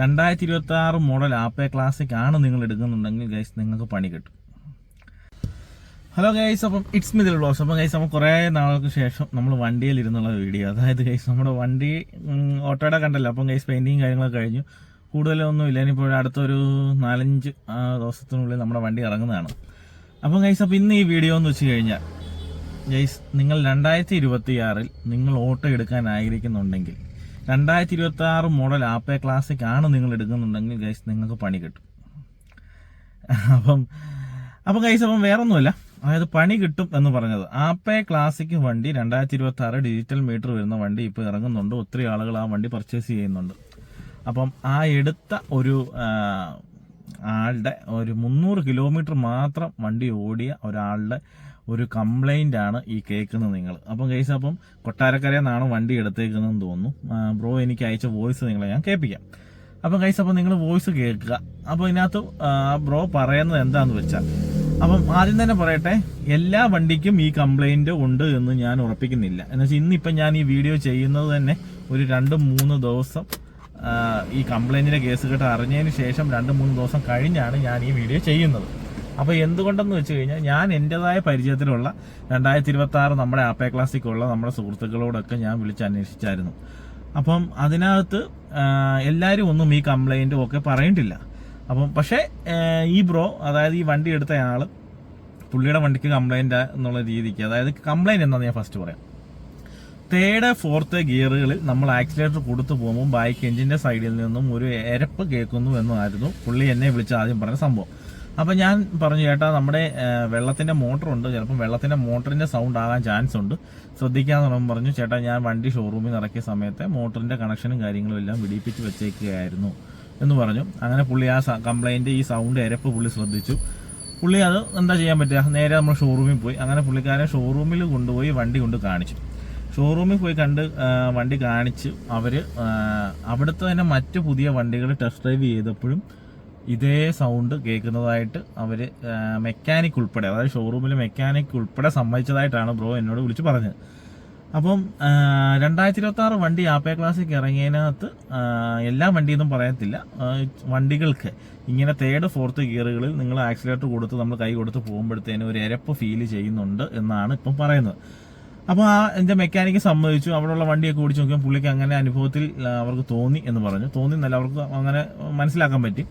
രണ്ടായിരത്തി ഇരുപത്തി ആറ് മോഡൽ ആപ്പേ ക്ലാസിക് ആണ് നിങ്ങൾ എടുക്കുന്നുണ്ടെങ്കിൽ ഗൈസ് നിങ്ങൾക്ക് പണി കിട്ടും. ഹലോ ഗൈസ് അപ്പം ഇറ്റ്സ് മിതിൽ ബ്ലോസ് അപ്പം ഗൈസ് നമ്മൾ കുറേ നാളുകൾക്ക് ശേഷം നമ്മൾ വണ്ടിയിൽ ഇരുന്നുള്ള വീഡിയോ അതായത് ഗൈസ് നമ്മുടെ വണ്ടി ഓട്ടോയുടെ കണ്ടല്ലോ. അപ്പം ഗൈസ് പെയിന്റിങ് കാര്യങ്ങളൊക്കെ കഴിഞ്ഞു. കൂടുതലൊന്നും ഇല്ല. ഇനിയിപ്പോൾ അടുത്തൊരു നാലഞ്ച് ദിവസത്തിനുള്ളിൽ നമ്മുടെ വണ്ടി ഇറങ്ങുന്നതാണ്. അപ്പം ഗൈസ് അപ്പം ഇന്ന് ഈ വീഡിയോ എന്ന് വെച്ച് കഴിഞ്ഞാൽ ഗൈസ് നിങ്ങൾ രണ്ടായിരത്തി ഇരുപത്തി ആറിൽ നിങ്ങൾ ഓട്ടോ എടുക്കാൻ ആഗ്രഹിക്കുന്നുണ്ടെങ്കിൽ രണ്ടായിരത്തി ഇരുപത്തി ആറ് മോഡൽ ആപ്പേ ക്ലാസിക് ആണ് നിങ്ങൾ എടുക്കുന്നുണ്ടെങ്കിൽ ഗൈസ് നിങ്ങൾക്ക് പണി കിട്ടും. അപ്പം അപ്പം ഗൈസ് അപ്പം വേറൊന്നുമല്ല. അതായത് പണി കിട്ടും എന്ന് പറഞ്ഞത്. ആപ്പേ ക്ലാസിക് വണ്ടി രണ്ടായിരത്തി ഇരുപത്തി ആറ് ഡിജിറ്റൽ മീറ്റർ വരുന്ന വണ്ടി ഇപ്പോൾ ഇറങ്ങുന്നുണ്ട്. ഒത്തിരി ആളുകൾ ആ വണ്ടി പർച്ചേസ് ചെയ്യുന്നുണ്ട്. അപ്പം ആ എടുത്ത ഒരു ആളുടെ ഒരു മുന്നൂറ് കിലോമീറ്റർ മാത്രം വണ്ടി ഓടിയ ഒരാളുടെ ഒരു കംപ്ലൈന്റ് ആണ് ഈ കേൾക്കുന്നത് നിങ്ങൾ. അപ്പം കേസ് അപ്പം കൊട്ടാരക്കരയിൽ നിന്നാണ് വണ്ടി എടുത്തേക്കുന്നതെന്ന് തോന്നുന്നു. ബ്രോ എനിക്ക് അയച്ച വോയിസ് നിങ്ങളെ ഞാൻ കേൾപ്പിക്കാം. അപ്പം കൈസ് അപ്പം നിങ്ങൾ വോയിസ് കേൾക്കുക. അപ്പോൾ ഇതിനകത്ത് ബ്രോ പറയുന്നത് എന്താന്ന് വെച്ചാൽ അപ്പം ആദ്യം തന്നെ പറയട്ടെ എല്ലാ വണ്ടിക്കും ഈ കംപ്ലൈന്റ് ഉണ്ട് എന്ന് ഞാൻ ഉറപ്പിക്കുന്നില്ല. എന്ന് എന്നുവെച്ചാൽ ഇന്നിപ്പം ഞാൻ ഈ വീഡിയോ ചെയ്യുന്നത് തന്നെ ഒരു രണ്ട് മൂന്ന് ദിവസം ഈ കംപ്ലൈന്റിന്റെ കേസ് കേട്ട് അറിഞ്ഞതിന് ശേഷം രണ്ട് മൂന്ന് ദിവസം കഴിഞ്ഞാണ് ഞാൻ ഈ വീഡിയോ ചെയ്യുന്നത്. അപ്പോൾ എന്തുകൊണ്ടെന്ന് വെച്ച് കഴിഞ്ഞാൽ ഞാൻ എന്റെതായ പരിചയത്തിലുള്ള രണ്ടായിരത്തി ഇരുപത്തി ആറ് നമ്മുടെ ആപ്പേ ക്ലാസ്സിക്കുള്ള നമ്മുടെ സുഹൃത്തുക്കളോടൊക്കെ ഞാൻ വിളിച്ച് അന്വേഷിച്ചായിരുന്നു. അപ്പം അതിനകത്ത് എല്ലാവരും ഒന്നും ഈ കംപ്ലൈന്റും ഒക്കെ പറയണ്ടില്ല. അപ്പം പക്ഷേ ഈ ബ്രോ അതായത് ഈ വണ്ടി എടുത്ത പുള്ളിയുടെ വണ്ടിക്ക് കംപ്ലൈന്റ് എന്നുള്ള രീതിക്ക് അതായത് കംപ്ലൈന്റ് എന്താണെന്ന് ഞാൻ ഫസ്റ്റ് പറയാം. തേർഡ് ഫോർത്ത് ഗിയറുകളിൽ നമ്മൾ ആക്സിലേറ്റർ കൊടുത്തു പോകുമ്പോൾ ബൈക്ക് എഞ്ചിന്റെ സൈഡിൽ നിന്നും ഒരു എരപ്പ് കേൾക്കുന്നു എന്നായിരുന്നു പുള്ളി എന്നെ വിളിച്ച് ആദ്യം പറഞ്ഞ സംഭവം. അപ്പോൾ ഞാൻ പറഞ്ഞു ചേട്ടാ നമ്മുടെ വെള്ളത്തിന്റെ ഉണ്ട്. ചിലപ്പോൾ വെള്ളത്തിന്റെ മോട്ടറിന്റെ സൗണ്ട് ആകാൻ ചാൻസ് ഉണ്ട്. ശ്രദ്ധിക്കാന്ന് പറയുമ്പോൾ പറഞ്ഞു ചേട്ടാ ഞാൻ വണ്ടി ഷോറൂമിൽ നിന്ന് ഇറക്കിയ സമയത്ത് മോട്ടറിന്റെ കണക്ഷനും കാര്യങ്ങളും എല്ലാം വിടിപ്പിച്ച് വെച്ചേക്കുകയായിരുന്നു എന്ന് പറഞ്ഞു. അങ്ങനെ പുള്ളി ആ കംപ്ലൈന്റ് ഈ സൗണ്ട് എരപ്പ് പുള്ളി ശ്രദ്ധിച്ചു. പുള്ളി അത് എന്താ ചെയ്യാൻ പറ്റുക? നേരെ നമ്മൾ ഷോറൂമിൽ പോയി. അങ്ങനെ പുള്ളിക്കാരൻ ഷോറൂമിൽ കൊണ്ടുപോയി വണ്ടി കൊണ്ട് കാണിച്ചു. ഷോറൂമിൽ പോയി കണ്ട് വണ്ടി കാണിച്ച് അവർ ആ, അവിടുത്തെ തന്നെ മറ്റു പുതിയ വണ്ടികൾ ടെസ്റ്റ് ഡ്രൈവ് ചെയ്തപ്പോഴും ഇതേ സൗണ്ട് കേൾക്കുന്നതായിട്ട് അവർ മെക്കാനിക് ഉൾപ്പെടെ അതായത് ഷോറൂമിൽ മെക്കാനിക് ഉൾപ്പെടെ സമ്മതിച്ചതായിട്ടാണ് ബ്രോ എന്നോട് വിളിച്ച് പറഞ്ഞത്. അപ്പം രണ്ടായിരത്തി ഇരുപത്തി ആറ് വണ്ടി ആപ്പേ ക്ലാസ്സിൽ ഇറങ്ങിയതിനകത്ത് എല്ലാ വണ്ടിയൊന്നും പറയത്തില്ല. വണ്ടികൾക്ക് ഇങ്ങനെ തേർഡ് ഫോർത്ത് ഗിയറുകളിൽ നിങ്ങൾ ആക്സിലേറ്റർ കൊടുത്ത് നമ്മൾ കൈ കൊടുത്ത് പോകുമ്പോഴത്തേനും ഒരു ഇരപ്പ് ഫീൽ ചെയ്യുന്നുണ്ട് എന്നാണ് ഇപ്പം പറയുന്നത്. അപ്പോൾ ആ എന്റെ മെക്കാനിക്ക് സമ്മതിച്ചു. അവിടെയുള്ള വണ്ടിയൊക്കെ ഓടിച്ച് നോക്കിയാൽ പുള്ളിക്ക് അങ്ങനെ അനുഭവത്തിൽ അവർക്ക് തോന്നി എന്ന് പറഞ്ഞു. തോന്നി എന്നല്ല അവർക്ക് അങ്ങനെ മനസ്സിലാക്കാൻ പറ്റി.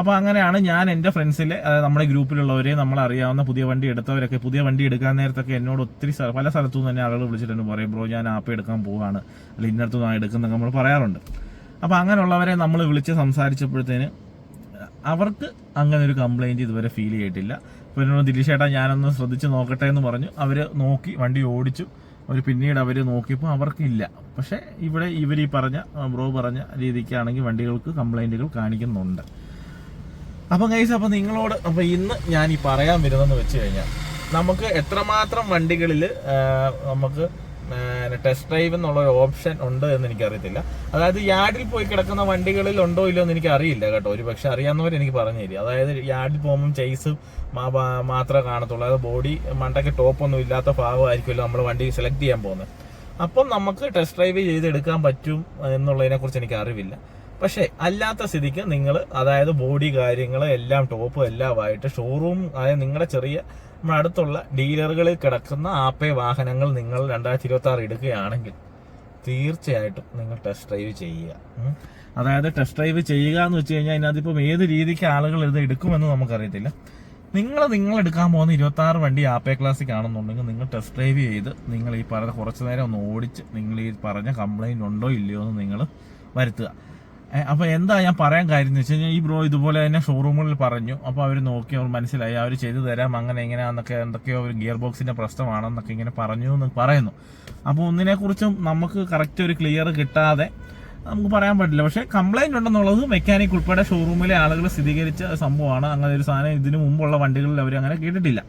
അപ്പോൾ അങ്ങനെയാണ് ഞാൻ എന്റെ ഫ്രണ്ട്സിലെ നമ്മുടെ ഗ്രൂപ്പിലുള്ളവരെ നമ്മളറിയാവുന്ന പുതിയ വണ്ടി എടുത്തവരൊക്കെ പുതിയ വണ്ടി എടുക്കാൻ നേരത്തൊക്കെ എന്നോട് ഒത്തിരി പല സ്ഥലത്തു നിന്ന് തന്നെ ആളുകൾ വിളിച്ചിട്ടുണ്ട് പറയും ബ്രോ ഞാൻ ആപ്പ് എടുക്കാൻ പോവാണ്. അല്ലെങ്കിൽ ഇന്നടത്തു നിന്നാണ് എടുക്കുന്നൊക്കെ നമ്മൾ പറയാറുണ്ട്. അപ്പോൾ അങ്ങനെയുള്ളവരെ നമ്മൾ വിളിച്ച് സംസാരിച്ചപ്പോഴത്തേന് അവർക്ക് അങ്ങനെ ഒരു കംപ്ലൈന്റ് ഇതുവരെ ഫീൽ ചെയ്തിട്ടില്ല. അപ്പോൾ എന്നോട് ദിലീഷ് ചേട്ടാ ഞാനൊന്ന് ശ്രദ്ധിച്ച് നോക്കട്ടെ എന്ന് പറഞ്ഞു. അവർ നോക്കി വണ്ടി ഓടിച്ചു. അവർ പിന്നീട് അവർ നോക്കിയപ്പോൾ അവർക്കില്ല. പക്ഷേ ഇവിടെ ഇവർ ഈ പറഞ്ഞ ബ്രോ പറഞ്ഞ രീതിക്കാണെങ്കിൽ വണ്ടികൾക്ക് കംപ്ലൈന്റുകൾ കാണിക്കുന്നുണ്ട്. അപ്പം കൈസ് അപ്പം നിങ്ങളോട് അപ്പം ഇന്ന് ഞാൻ ഈ പറയാൻ വരുന്നതെന്ന് വെച്ച് കഴിഞ്ഞാൽ നമുക്ക് എത്രമാത്രം വണ്ടികളിൽ നമുക്ക് ടെസ്റ്റ് ഡ്രൈവ് എന്നുള്ള ഒരു ഓപ്ഷൻ ഉണ്ട് എന്ന് എനിക്കറിയത്തില്ല. അതായത് യാർഡിൽ പോയി കിടക്കുന്ന വണ്ടികളിൽ ഉണ്ടോ ഇല്ലയോ എന്ന് എനിക്ക് അറിയില്ല കേട്ടോ. ഒരു പക്ഷെ അറിയാവുന്നവർ എനിക്ക് പറഞ്ഞു തരും. അതായത് യാർഡിൽ പോകുമ്പോൾ ചെയ്സ് മാത്രമേ കാണത്തുള്ളൂ. അതായത് ബോഡി മണ്ടയ്ക്ക് ടോപ്പൊന്നും ഇല്ലാത്ത ഭാഗമായിരിക്കുമല്ലോ നമ്മൾ വണ്ടി സെലക്ട് ചെയ്യാൻ പോകുന്നത്. അപ്പം നമുക്ക് ടെസ്റ്റ് ഡ്രൈവ് ചെയ്തെടുക്കാൻ പറ്റും എന്നുള്ളതിനെക്കുറിച്ച് എനിക്ക് അറിവില്ല. പക്ഷേ അല്ലാത്ത സ്ഥിതിക്ക് നിങ്ങൾ അതായത് ബോഡി കാര്യങ്ങൾ എല്ലാം ടോപ്പ് എല്ലാമായിട്ട് ഷോറൂം അതായത് നിങ്ങളുടെ ചെറിയ നമ്മുടെ അടുത്തുള്ള ഡീലറുകളിൽ കിടക്കുന്ന ആപ്പേ വാഹനങ്ങൾ നിങ്ങൾ രണ്ടായിരത്തി ഇരുപത്തി ആറ് എടുക്കുകയാണെങ്കിൽ തീർച്ചയായിട്ടും നിങ്ങൾ ടെസ്റ്റ് ഡ്രൈവ് ചെയ്യുക. അതായത് ടെസ്റ്റ് ഡ്രൈവ് ചെയ്യുക എന്ന് വെച്ച് കഴിഞ്ഞാൽ അതിനകത്തിപ്പം ഏത് രീതിക്ക് ആളുകൾ ഇത് എടുക്കുമെന്ന് നമുക്കറിയത്തില്ല. നിങ്ങൾ നിങ്ങൾ എടുക്കാൻ പോകുന്ന ഇരുപത്തി ആറ് വണ്ടി ആപ്പേ ക്ലാസ്സിക് ആണെന്നുണ്ടെങ്കിൽ നിങ്ങൾ ടെസ്റ്റ് ഡ്രൈവ് ചെയ്ത് നിങ്ങൾ ഈ പറഞ്ഞ കുറച്ച് നേരം ഒന്ന് ഓടിച്ച് നിങ്ങൾ ഈ പറഞ്ഞ കംപ്ലൈന്റ് ഉണ്ടോ ഇല്ലയോ എന്ന് നിങ്ങൾ വരുത്തുക. ഏ, അപ്പൊ എന്താ ഞാൻ പറയാൻ കാര്യം എന്ന് വെച്ച് കഴിഞ്ഞാൽ ഈ ബ്രോ ഇതുപോലെ തന്നെ ഷോറൂമുകളിൽ പറഞ്ഞു. അപ്പൊ അവർ നോക്കി അവർ മനസ്സിലായി അവർ ചെയ്തു തരാം അങ്ങനെ എങ്ങനെയാന്നൊക്കെ എന്തൊക്കെയോ ഒരു ഗിയർ ബോക്സിന്റെ പ്രശ്നമാണെന്നൊക്കെ ഇങ്ങനെ പറഞ്ഞു എന്ന് പറയുന്നു. അപ്പോൾ ഒന്നിനെ കുറിച്ചും നമുക്ക് കറക്റ്റ് ഒരു ക്ലിയർ കിട്ടാതെ നമുക്ക് പറയാൻ പറ്റില്ല. പക്ഷേ കംപ്ലൈന്റ് ഉണ്ടെന്നുള്ളത് മെക്കാനിക് ഉൾപ്പെടെ ഷോറൂമിലെ ആളുകൾ സ്ഥിരീകരിച്ച സംഭവമാണ്. അങ്ങനെ ഒരു സാധനം ഇതിനു മുമ്പുള്ള വണ്ടികളിൽ അവർ അങ്ങനെ കേട്ടിട്ടില്ല.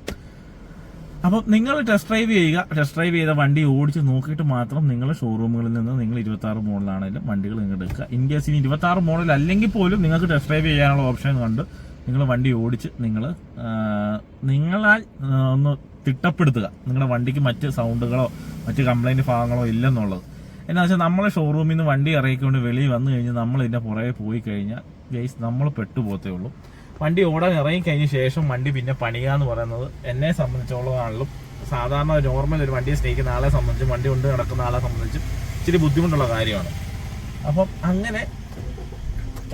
അപ്പം നിങ്ങൾ ടെസ്റ്റ് ഡ്രൈവ് ചെയ്യുക ടെസ്റ്റ് ഡ്രൈവ് ചെയ്ത വണ്ടി ഓടിച്ച് നോക്കിയിട്ട് മാത്രം നിങ്ങൾ ഷോറൂമുകളിൽ നിന്ന് നിങ്ങൾ ഇരുപത്തി ആറ് മോഡലാണെങ്കിലും വണ്ടികൾ നിങ്ങൾ എടുക്കുക. ഇൻ കേസ് ഇനി ഇരുപത്തി ആറ് മോഡൽ അല്ലെങ്കിൽ പോലും നിങ്ങൾക്ക് ടെസ്റ്റ് ഡ്രൈവ് ചെയ്യാനുള്ള ഓപ്ഷൻ കണ്ട് നിങ്ങൾ വണ്ടി ഓടിച്ച് നിങ്ങൾ നിങ്ങളാൽ ഒന്ന് തിട്ടപ്പെടുത്തുക. നിങ്ങളുടെ വണ്ടിക്ക് മറ്റ് സൗണ്ടുകളോ മറ്റ് കംപ്ലൈന്റ് ഭാഗങ്ങളോ ഇല്ലെന്നുള്ളത്. എന്നാ വെച്ചാൽ നമ്മളെ ഷോറൂമിൽ നിന്ന് വണ്ടി ഇറക്കിക്കൊണ്ട് വെളിയിൽ വന്നു കഴിഞ്ഞാൽ നമ്മൾ ഇതിന്റെ പുറകെ പോയി കഴിഞ്ഞാൽ ഗൈസ് നമ്മൾ പെട്ടുപോത്തേ ഉള്ളൂ. വണ്ടി ഓടാൻ ഇറങ്ങിക്കഴിഞ്ഞ ശേഷം വണ്ടി പിന്നെ പണിയുക എന്ന് പറയുന്നത് എന്നെ സംബന്ധിച്ചോളമാണെങ്കിലും സാധാരണ നോർമൽ ഒരു വണ്ടിയെ സ്നേഹിക്കുന്ന ആളെ സംബന്ധിച്ചും വണ്ടി കൊണ്ട് നടക്കുന്ന ആളെ സംബന്ധിച്ചും ഇച്ചിരി ബുദ്ധിമുട്ടുള്ള കാര്യമാണ്. അപ്പം അങ്ങനെ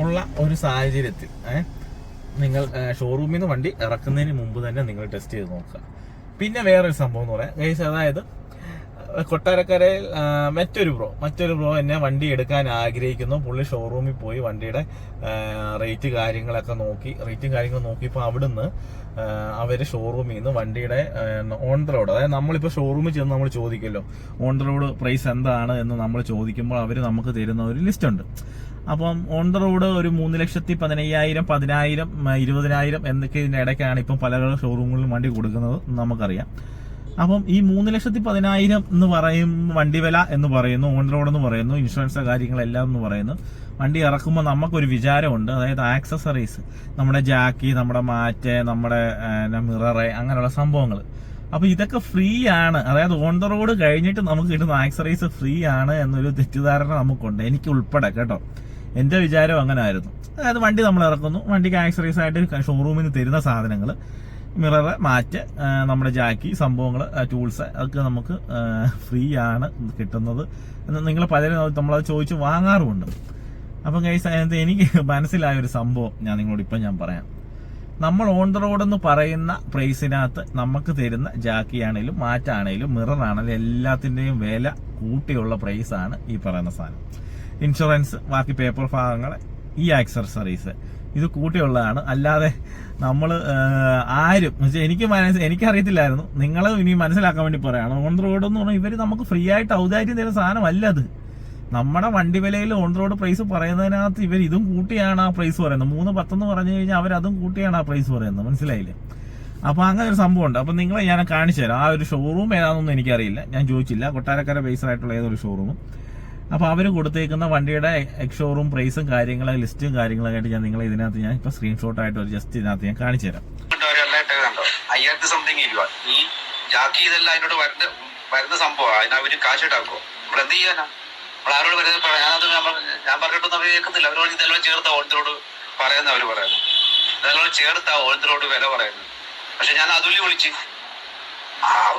ഉള്ള ഒരു സാഹചര്യത്തിൽ നിങ്ങൾ ഷോറൂമിൽ നിന്ന് വണ്ടി ഇറക്കുന്നതിന് മുമ്പ് തന്നെ നിങ്ങൾ ടെസ്റ്റ് ചെയ്ത് നോക്കുക. പിന്നെ വേറൊരു സംഭവം എന്ന് പറയാം. ഗൈസ് അതായത് കൊട്ടാരക്കരയിൽ മറ്റൊരു ബ്രോ മറ്റൊരു ബ്രോ എന്നെ വണ്ടി എടുക്കാൻ ആഗ്രഹിക്കുന്നു. പുള്ളി ഷോറൂമിൽ പോയി വണ്ടിയുടെ റേറ്റ് കാര്യങ്ങളൊക്കെ നോക്കി. റേറ്റും കാര്യങ്ങളും നോക്കിയപ്പോൾ അവിടുന്ന് അവർ ഷോറൂമിൽ നിന്ന് വണ്ടിയുടെ ഓൺ ദ റോഡ് അതായത് നമ്മളിപ്പോൾ ഷോറൂമിൽ ചെന്ന് നമ്മൾ ചോദിക്കുമല്ലോ ഓൺ ദ റോഡ് പ്രൈസ് എന്താണ്? എന്ന് നമ്മൾ ചോദിക്കുമ്പോൾ അവർ നമുക്ക് തരുന്ന ഒരു ലിസ്റ്റ് ഉണ്ട്. അപ്പം ഓൺ ദ റോഡ് ഒരു മൂന്ന് ലക്ഷത്തി പതിനയ്യായിരം പതിനായിരം ഇരുപതിനായിരം എന്നൊക്കെ ഇതിന്റെ ഇടയ്ക്കാണ് ഇപ്പം പല ഷോറൂമുകളിലും വണ്ടി കൊടുക്കുന്നത് നമുക്കറിയാം. അപ്പം ഈ മൂന്ന് ലക്ഷത്തി പതിനായിരം എന്ന് പറയും വണ്ടി വില എന്ന് പറയുന്നു ഓൺ റോഡ് എന്ന് പറയുന്നു ഇൻഷുറൻസ് കാര്യങ്ങളെല്ലാം എന്ന് പറയുന്നു. വണ്ടി ഇറക്കുമ്പോൾ നമുക്കൊരു വിചാരമുണ്ട് അതായത് ആക്സസറീസ് നമ്മുടെ ജാക്കി നമ്മുടെ മാറ്റ് നമ്മുടെ മിററ് അങ്ങനെയുള്ള സംഭവങ്ങൾ അപ്പൊ ഇതൊക്കെ ഫ്രീ ആണ് അതായത് ഓൺ ദ റോഡ് കഴിഞ്ഞിട്ട് നമുക്ക് കിട്ടുന്ന ആക്സറീസ് ഫ്രീ ആണ് എന്നൊരു തെറ്റിദ്ധാരണ നമുക്കുണ്ട്. എനിക്ക് ഉൾപ്പെടെ കേട്ടോ. എന്റെ വിചാരം അങ്ങനെ ആയിരുന്നു അതായത് വണ്ടി നമ്മൾ ഇറക്കുന്നു. വണ്ടിക്ക് ആക്സറീസ് ആയിട്ട് ഷോറൂമിൽ നിന്ന് തരുന്ന സാധനങ്ങൾ മിററ് മാറ്റ് നമ്മുടെ ജാക്കി സംഭവങ്ങൾ ടൂൾസ് അതൊക്കെ നമുക്ക് ഫ്രീ ആണ് കിട്ടുന്നത്. നിങ്ങൾ പലരും നമ്മളത് ചോദിച്ച് വാങ്ങാറുമുണ്ട്. അപ്പം കൈസ് അതിനകത്ത് എനിക്ക് മനസ്സിലായ ഒരു സംഭവം ഞാൻ നിങ്ങളോട് ഇപ്പം ഞാൻ പറയാം. നമ്മൾ ഓൺ ദ റോഡ് എന്ന് പറയുന്ന പ്രൈസിനകത്ത് നമുക്ക് തരുന്ന ജാക്കി ആണെങ്കിലും മാറ്റാണെങ്കിലും മിറർ ആണെങ്കിലും എല്ലാത്തിന്റെയും വില കൂട്ടിയുള്ള പ്രൈസാണ് ഈ പറയുന്ന സാധനം. ഇൻഷുറൻസ് ബാക്കി പേപ്പർ ഭാഗങ്ങൾ ഈ ആക്സസറീസ് ഇത് കൂട്ടിയുള്ളതാണ്. അല്ലാതെ നമ്മൾ ആരും എനിക്ക് മനസ്സ് എനിക്കറിയത്തില്ലായിരുന്നു. നിങ്ങൾ ഇനി മനസ്സിലാക്കാൻ വേണ്ടി പറയാണ്. ഓൺ റോഡ് എന്ന് പറഞ്ഞാൽ ഇവർ നമുക്ക് ഫ്രീ ആയിട്ട് ഔദാര്യം തരുന്ന സാധനമല്ല അത്. നമ്മുടെ വണ്ടി വിലയിൽ ഓൺ റോഡ് പ്രൈസ് പറയുന്നതിനകത്ത് ഇവർ ഇതും കൂട്ടിയാണ് ആ പ്രൈസ് പറയുന്നത്. മൂന്ന് പത്തെന്ന് പറഞ്ഞു കഴിഞ്ഞാൽ അവർ അതും കൂട്ടിയാണ് ആ പ്രൈസ് പറയുന്നത്. മനസ്സിലായില്ലേ? അപ്പോൾ അങ്ങനെ ഒരു സംഭവം ഉണ്ട് അപ്പൊ നിങ്ങളെ ഞാൻ കാണിച്ചു തരാം. ആ ഒരു ഷോറൂം ഏതാണെന്നൊന്നും എനിക്കറിയില്ല. ഞാൻ ചോദിച്ചില്ല. കൊട്ടാരക്കര ബേസ്ഡ് ആയിട്ടുള്ള ഏതൊരു ഷോറൂമും അപ്പൊ അവർ കൊടുത്തേക്കുന്ന വണ്ടിയുടെ എക്സോറും പ്രൈസും കാര്യങ്ങളും ലിസ്റ്റും കാര്യങ്ങളൊക്കെ ആയിട്ട് ഞാൻ നിങ്ങളെ ഇതിനകത്ത് ഞാൻ ഇപ്പൊ സ്ക്രീൻഷോട്ട് ആയിട്ട് ഒരു ജസ്റ്റ് ഇതിനകത്ത് ഞാൻ കാണിച്ചു തരാം. അയ്യായിരത്തി സംതിങ് രൂപ ഈ ജാക്കി ഇതെല്ലാം അതിനോട് വരുന്ന വരുന്ന സംഭവം അതിന് അവർ കാശ് ഇട്ടാക്കോ? നമ്മൾ എന്ത് ചെയ്യാനാ? നമ്മൾ ആരോട് വരുന്നത് ഞാനത് ഞാൻ പറ- ഞാൻ പറഞ്ഞിട്ടൊന്നും അവർ കേൾക്കുന്നില്ല. അവരോട് ഇതെല്ലാം ചേർത്ത ഓണത്തിനോട് പറയുന്ന അവർ പറയുന്നു. ഇതെല്ലാം ചേർത്ത ഓണത്തിനോട് വില പറയുന്നത് പക്ഷെ ഞാൻ അതുല്യ വിളിച്ച്.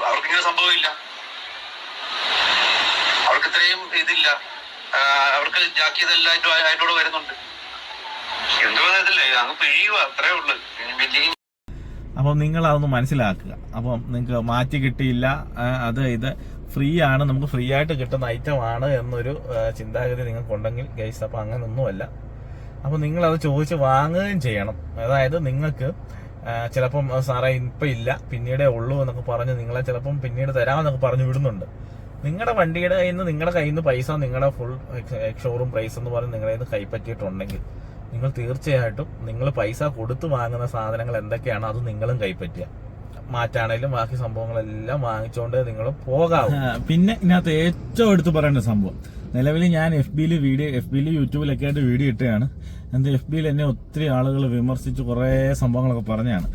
അവർക്ക് ഇങ്ങനെ സംഭവമില്ല. ഇത്രയും ഇതില്ല. അവർക്ക് ജാക്കി ഇതെല്ലാം അതിനോട് വരുന്നുണ്ട്. എന്തുവാ അങ്ങ് അപ്പം നിങ്ങൾ അതൊന്ന് മനസ്സിലാക്കുക. അപ്പം നിങ്ങൾക്ക് മാറ്റി കിട്ടിയില്ല. അത് ഇത് ഫ്രീ ആണ് നമുക്ക് ഫ്രീ ആയിട്ട് കിട്ടുന്ന ഐറ്റം ആണ് എന്നൊരു ചിന്താഗതി നിങ്ങൾക്കുണ്ടെങ്കിൽ ഗൈസ് അപ്പം അങ്ങനൊന്നുമല്ല അപ്പം നിങ്ങൾ അത് ചോദിച്ച് വാങ്ങുകയും ചെയ്യണം. അതായത് നിങ്ങൾക്ക് ചിലപ്പം സാറേ ഇപ്പം ഇല്ല. പിന്നീടേ ഉള്ളൂ എന്നൊക്കെ പറഞ്ഞ് നിങ്ങളെ ചിലപ്പം പിന്നീട് തരാമെന്നൊക്കെ പറഞ്ഞു വിടുന്നുണ്ട്. നിങ്ങളുടെ വണ്ടിയുടെ കയ്യിൽ നിന്ന് നിങ്ങളുടെ കയ്യിൽ നിന്ന് പൈസ നിങ്ങളുടെ ഫുൾ ഷോറൂം പ്രൈസ് എന്ന് പറഞ്ഞ് നിങ്ങളുടെ നിന്ന് കൈപ്പറ്റിയിട്ടുണ്ടെങ്കിൽ നിങ്ങൾ തീർച്ചയായിട്ടും നിങ്ങൾ പൈസ കൊടുത്ത് വാങ്ങുന്ന സാധനങ്ങൾ എന്തൊക്കെയാണ് അത് നിങ്ങളും കൈപ്പറ്റുക. മാറ്റാണേലും ബാക്കി സംഭവങ്ങളെല്ലാം വാങ്ങിച്ചുകൊണ്ട് നിങ്ങൾ പോകാവും. പിന്നെ ഇതിനകത്ത് ഏറ്റവും എടുത്തു പറയേണ്ട സംഭവം. നിലവിൽ ഞാൻ എഫ് ബിയിൽ വീഡിയോ എഫ് ബിയിൽ യൂട്യൂബിലൊക്കെ ആയിട്ട് വീഡിയോ ഇട്ടുകയാണ് എന്താ എഫ് ബിയിൽ എന്നെ ഒത്തിരി ആളുകൾ വിമർശിച്ച് കുറേ സംഭവങ്ങളൊക്കെ പറഞ്ഞതാണ്.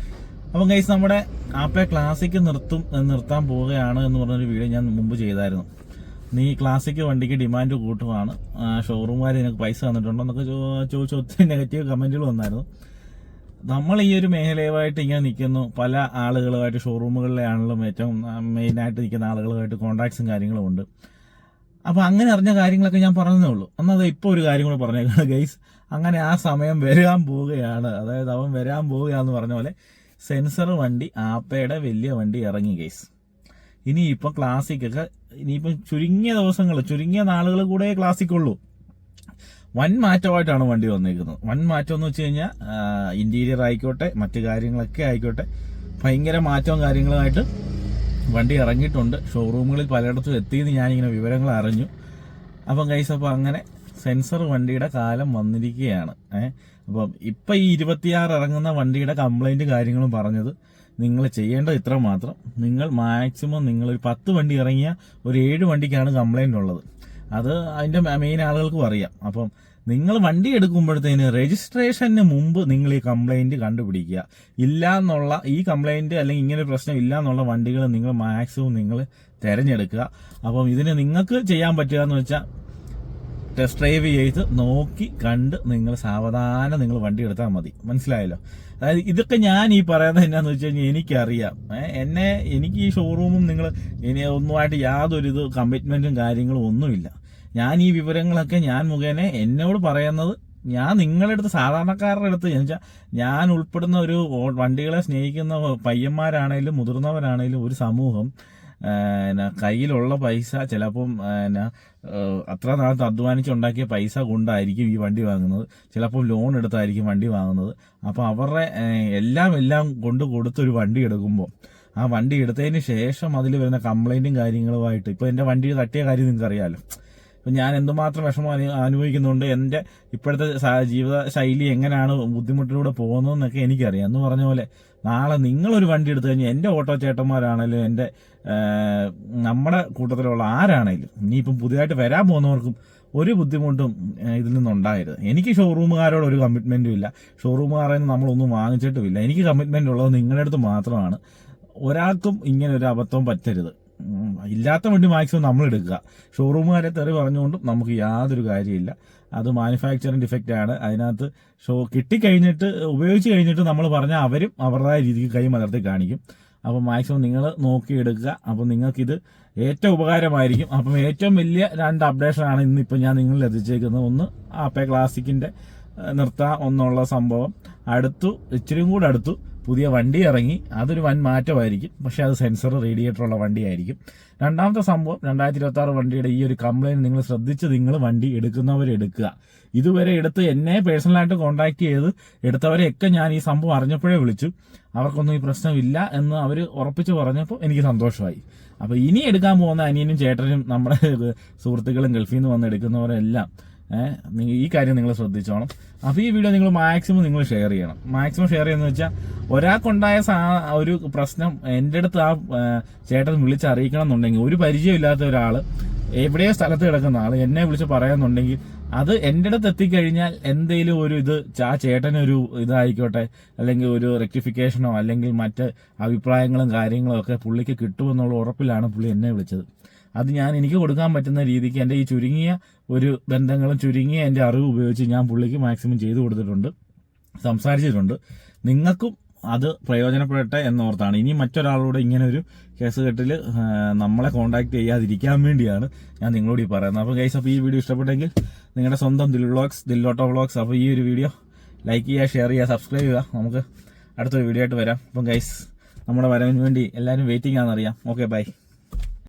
അപ്പം ഗൈസ് നമ്മുടെ ആപ്പെ ക്ലാസിക് നിർത്തും നിർത്താൻ പോവുകയാണ് എന്ന് പറഞ്ഞൊരു വീഡിയോ ഞാൻ മുമ്പ് ചെയ്തായിരുന്നു. നീ ക്ലാസിക് വണ്ടിക്ക് ഡിമാൻഡ് കൂട്ടുവാണ്. ഷോറൂമുകാർ നിനക്ക് പൈസ തന്നിട്ടുണ്ടോ എന്നൊക്കെ ചോദിച്ച ഒത്തിരി നെഗറ്റീവ് കമന്റുകൾ വന്നായിരുന്നു. നമ്മൾ ഈ ഒരു മേഖലയുമായിട്ട് ഇങ്ങനെ നിൽക്കുന്നു. പല ആളുകളുമായിട്ട് ഷോറൂമുകളിലെ ആണെങ്കിലും ഏറ്റവും മെയിനായിട്ട് നിൽക്കുന്ന ആളുകളുമായിട്ട് കോൺടാക്ട്സും കാര്യങ്ങളും ഉണ്ട്. അപ്പോൾ അങ്ങനെ അറിഞ്ഞ കാര്യങ്ങളൊക്കെ ഞാൻ പറഞ്ഞതേ ഉള്ളൂ. എന്നാൽ ഇപ്പോൾ ഒരു കാര്യം കൂടെ പറഞ്ഞേക്കാണ് ഗൈസ് അങ്ങനെ ആ സമയം വരാൻ പോവുകയാണ്. അതായത് അവൻ വരാൻ പോവുകയാണെന്ന് പറഞ്ഞ പോലെ സെൻസർ വണ്ടി ആപ്പയുടെ വലിയ വണ്ടി ഇറങ്ങി കേസ് ഇനിയിപ്പം ക്ലാസിക്കൊക്കെ ഇനിയിപ്പം ചുരുങ്ങിയ ദിവസങ്ങൾ ചുരുങ്ങിയ നാളുകൾ കൂടെ ക്ലാസിക് ഉള്ളൂ. വൻ മാറ്റമായിട്ടാണ് വണ്ടി വന്നിരിക്കുന്നത് വൻ മാറ്റം എന്ന് വെച്ച് കഴിഞ്ഞാൽ ഇന്റീരിയർ ആയിക്കോട്ടെ മറ്റു കാര്യങ്ങളൊക്കെ ആയിക്കോട്ടെ ഭയങ്കര മാറ്റവും കാര്യങ്ങളുമായിട്ട് വണ്ടി ഇറങ്ങിയിട്ടുണ്ട്. ഷോറൂമുകളിൽ പലയിടത്തും എത്തിയെന്ന് ഞാനിങ്ങനെ വിവരങ്ങൾ അറിഞ്ഞു. അപ്പം കൈസ് അപ്പോൾ അങ്ങനെ സെൻസർ വണ്ടിയുടെ കാലം വന്നിരിക്കുകയാണ്. ഏഹ് അപ്പം ഇപ്പം ഈ ഇരുപത്തിയാറ് ഇറങ്ങുന്ന വണ്ടിയുടെ കംപ്ലൈന്റ് കാര്യങ്ങളും പറഞ്ഞത് നിങ്ങൾ ചെയ്യേണ്ടത് ഇത്ര മാത്രം. നിങ്ങൾ മാക്സിമം നിങ്ങൾ ഒരു പത്ത് വണ്ടി ഇറങ്ങിയ ഒരു ഏഴ് വണ്ടിക്കാണ് കംപ്ലൈന്റ് ഉള്ളത്. അത് അതിന്റെ മെയിൻ ആളുകൾക്കും അറിയാം. അപ്പം നിങ്ങൾ വണ്ടി എടുക്കുമ്പോഴത്തേന് രജിസ്ട്രേഷന് മുമ്പ് നിങ്ങൾ ഈ കംപ്ലൈന്റ് കണ്ടുപിടിക്കുക. ഇല്ല എന്നുള്ള ഈ കംപ്ലൈന്റ് അല്ലെങ്കിൽ ഇങ്ങനെ പ്രശ്നം ഇല്ല എന്നുള്ള വണ്ടികൾ നിങ്ങൾ മാക്സിമം നിങ്ങൾ തിരഞ്ഞെടുക്കുക. അപ്പം ഇതിന് നിങ്ങൾക്ക് ചെയ്യാൻ പറ്റുക എന്ന് വെച്ചാൽ ടെസ്റ്റ് ഡ്രൈവ് ചെയ്ത് നോക്കി കണ്ട് നിങ്ങൾ സാവധാനം നിങ്ങൾ വണ്ടി എടുത്താൽ മതി. മനസ്സിലായല്ലോ? അതായത് ഇതൊക്കെ ഞാൻ ഈ പറയുന്നത് എന്നാന്ന് വെച്ച് കഴിഞ്ഞാൽ എനിക്കറിയാം. എന്നെ എനിക്ക് ഈ ഷോറൂമും നിങ്ങൾ ഇനി ഒന്നുമായിട്ട് യാതൊരു ഇത് കമ്മിറ്റ്മെന്റും കാര്യങ്ങളും ഒന്നുമില്ല. ഞാൻ ഈ വിവരങ്ങളൊക്കെ ഞാൻ മുഖേന എന്നോട് പറയുന്നത് ഞാൻ നിങ്ങളുടെ അടുത്ത് സാധാരണക്കാരുടെ അടുത്ത് വെച്ചാൽ ഞാൻ ഉൾപ്പെടുന്ന ഒരു വണ്ടികളെ സ്നേഹിക്കുന്ന പയ്യന്മാരാണേലും മുതിർന്നവരാണേലും ഒരു സമൂഹം എന്നാ, കയ്യിലുള്ള പൈസ ചിലപ്പം എന്നാ, അത്ര നാളത്തെ അധ്വാനിച്ചുണ്ടാക്കിയ പൈസ കൊണ്ടായിരിക്കും ഈ വണ്ടി വാങ്ങുന്നത്. ചിലപ്പോൾ ലോൺ എടുത്തായിരിക്കും വണ്ടി വാങ്ങുന്നത്. അപ്പോൾ അവരുടെ എല്ലാം എല്ലാം കൊണ്ട് കൊടുത്തൊരു വണ്ടി എടുക്കുമ്പോൾ ആ വണ്ടി എടുത്തതിന് ശേഷം അതിൽ വരുന്ന കംപ്ലൈന്റും കാര്യങ്ങളുമായിട്ട് ഇപ്പോൾ എന്റെ വണ്ടി തട്ടിയ കാര്യം നിങ്ങൾക്ക് അറിയാമല്ലോ ഇപ്പം ഞാൻ എന്തുമാത്രം വിഷമം അനു അനുഭവിക്കുന്നുണ്ട് എന്റെ ഇപ്പോഴത്തെ ജീവിത ശൈലി എങ്ങനെയാണ് ബുദ്ധിമുട്ടിലൂടെ പോകുന്നതെന്നൊക്കെ എനിക്കറിയാം. എന്ന് പറഞ്ഞ പോലെ നാളെ നിങ്ങളൊരു വണ്ടി എടുത്തു കഴിഞ്ഞാൽ എന്റെ ഓട്ടോ ചേട്ടന്മാരാണെങ്കിലും എന്റെ നമ്മുടെ കൂട്ടത്തിലുള്ള ആരാണെങ്കിലും ഇനിയിപ്പം പുതിയതായിട്ട് വരാൻ പോകുന്നവർക്കും ഒരു ബുദ്ധിമുട്ടും ഇതിൽ നിന്നുണ്ടായത് എനിക്ക് ഷോറൂമുകാരോട് ഒരു കമ്മിറ്റ്മെന്റും ഇല്ല. ഷോറൂമുകാരെ നമ്മളൊന്നും വാങ്ങിച്ചിട്ടുമില്ല. എനിക്ക് കമ്മിറ്റ്മെന്റ് ഉള്ളത് നിങ്ങളുടെ അടുത്ത് മാത്രമാണ്. ഒരാൾക്കും ഇങ്ങനെ ഒരു അബദ്ധം പറ്റരുത്. ഇല്ലാത്ത വണ്ടി മാക്സിമം നമ്മൾ എടുക്കുക. ഷോറൂമുകാരെ തെറി പറഞ്ഞുകൊണ്ടും നമുക്ക് യാതൊരു കാര്യമില്ല. അത് മാനുഫാക്ചറിങ് ഡിഫക്റ്റ് ആണ്. അതിനകത്ത് ഷോ കിട്ടിക്കഴിഞ്ഞിട്ട് ഉപയോഗിച്ച് കഴിഞ്ഞിട്ട് നമ്മൾ പറഞ്ഞാൽ അവരും അവരുടേതായ രീതിക്ക് കൈ മലർത്തി കാണിക്കും. അപ്പോൾ മാക്സിമം നിങ്ങൾ നോക്കിയെടുക്കുക. അപ്പോൾ നിങ്ങൾക്കിത് ഏറ്റവും ഉപകാരമായിരിക്കും. അപ്പം ഏറ്റവും വലിയ രണ്ട് അപ്ഡേഷനാണ് ഇന്നിപ്പോൾ ഞാൻ നിങ്ങളിൽ എത്തിച്ചേക്കുന്നത്. ഒന്ന് ആപ്പേ ക്ലാസിക്കിന്റെ നിർത്താം ഒന്നുള്ള സംഭവം. അടുത്തു ഇച്ചിരിയും കൂടെ അടുത്തു പുതിയ വണ്ടി ഇറങ്ങി. അതൊരു വൻ മാറ്റമായിരിക്കും. പക്ഷേ അത് സെൻസർ റേഡിയേറ്ററുള്ള വണ്ടിയായിരിക്കും. രണ്ടാമത്തെ സംഭവം രണ്ടായിരത്തി ഇരുപത്തി ആറ് വണ്ടിയുടെ ഈ ഒരു കംപ്ലൈന്റ് നിങ്ങൾ ശ്രദ്ധിച്ച് നിങ്ങൾ വണ്ടി എടുക്കുന്നവർ എടുക്കുക. ഇതുവരെ എടുത്ത് എന്നെ പേഴ്സണലായിട്ട് കോൺടാക്ട് ചെയ്ത് എടുത്തവരെയൊക്കെ ഞാൻ ഈ സംഭവം അറിഞ്ഞപ്പോഴേ വിളിച്ചു. അവർക്കൊന്നും ഈ പ്രശ്നമില്ല എന്ന് അവർ ഉറപ്പിച്ച് പറഞ്ഞപ്പോൾ എനിക്ക് സന്തോഷമായി. അപ്പോൾ ഇനി എടുക്കാൻ പോകുന്ന അനിയനും ചേട്ടനും നമ്മുടെ സുഹൃത്തുക്കളും ഗൾഫിൽ നിന്ന് വന്ന് എടുക്കുന്നവരെല്ലാം ഈ കാര്യം നിങ്ങൾ ശ്രദ്ധിച്ചോണം. അപ്പൊ ഈ വീഡിയോ നിങ്ങൾ മാക്സിമം നിങ്ങൾ ഷെയർ ചെയ്യണം. മാക്സിമം ഷെയർ ചെയ്യുന്ന വെച്ചാൽ ഒരാൾക്കുണ്ടായ ഒരു പ്രശ്നം എന്റെ അടുത്ത് ആ ചേട്ടൻ വിളിച്ച് അറിയിക്കണം എന്നുണ്ടെങ്കിൽ ഒരു പരിചയമില്ലാത്ത ഒരാൾ എവിടെയോ സ്ഥലത്ത് കിടക്കുന്ന ആൾ എന്നെ വിളിച്ച് പറയാന്നുണ്ടെങ്കിൽ അത് എന്റെ അടുത്ത് എത്തിക്കഴിഞ്ഞാൽ എന്തെങ്കിലും ഒരു ഇത് ആ ചേട്ടനൊരു ഇതായിക്കോട്ടെ അല്ലെങ്കിൽ ഒരു റെക്ടിഫിക്കേഷനോ അല്ലെങ്കിൽ മറ്റ് അഭിപ്രായങ്ങളും കാര്യങ്ങളും ഒക്കെ പുള്ളിക്ക് കിട്ടുമെന്നുള്ള ഉറപ്പിലാണ് പുള്ളി എന്നെ വിളിച്ചത്. അത് ഞാൻ എനിക്ക് കൊടുക്കാൻ പറ്റുന്ന രീതിക്ക് എന്റെ ഈ ചുരുങ്ങിയ ഒരു ബന്ധങ്ങളും ചുരുങ്ങിയ എന്റെ അറിവ് ഉപയോഗിച്ച് ഞാൻ പുള്ളിക്ക് മാക്സിമം ചെയ്തു കൊടുത്തിട്ടുണ്ട് സംസാരിച്ചിട്ടുണ്ട്. നിങ്ങൾക്കും അത് പ്രയോജനപ്പെടട്ടെ എന്നോർത്താണ്. ഇനി മറ്റൊരാളോട് ഇങ്ങനെ ഒരു കേസ് കെട്ടിൽ നമ്മളെ കോൺടാക്ട് ചെയ്യാതിരിക്കാൻ വേണ്ടിയാണ് ഞാൻ നിങ്ങളോട് ഈ പറയുന്നത്. അപ്പോൾ ഗൈസ് അപ്പോൾ ഈ വീഡിയോ ഇഷ്ടപ്പെട്ടെങ്കിൽ നിങ്ങളുടെ സ്വന്തം ദിൽ വ്ളോഗ്സ് ദില്ലോട്ടോ വ്ളോഗ്സ് അപ്പോൾ ഈ ഒരു വീഡിയോ ലൈക്ക് ചെയ്യുക ഷെയർ ചെയ്യുക സബ്സ്ക്രൈബ് ചെയ്യുക. നമുക്ക് അടുത്തൊരു വീഡിയോ ആയിട്ട് വരാം. അപ്പം ഗൈസ് നമ്മുടെ വരവിന് വേണ്ടി എല്ലാവരും വെയിറ്റിംഗ് ആണെന്നറിയാം. Okay bye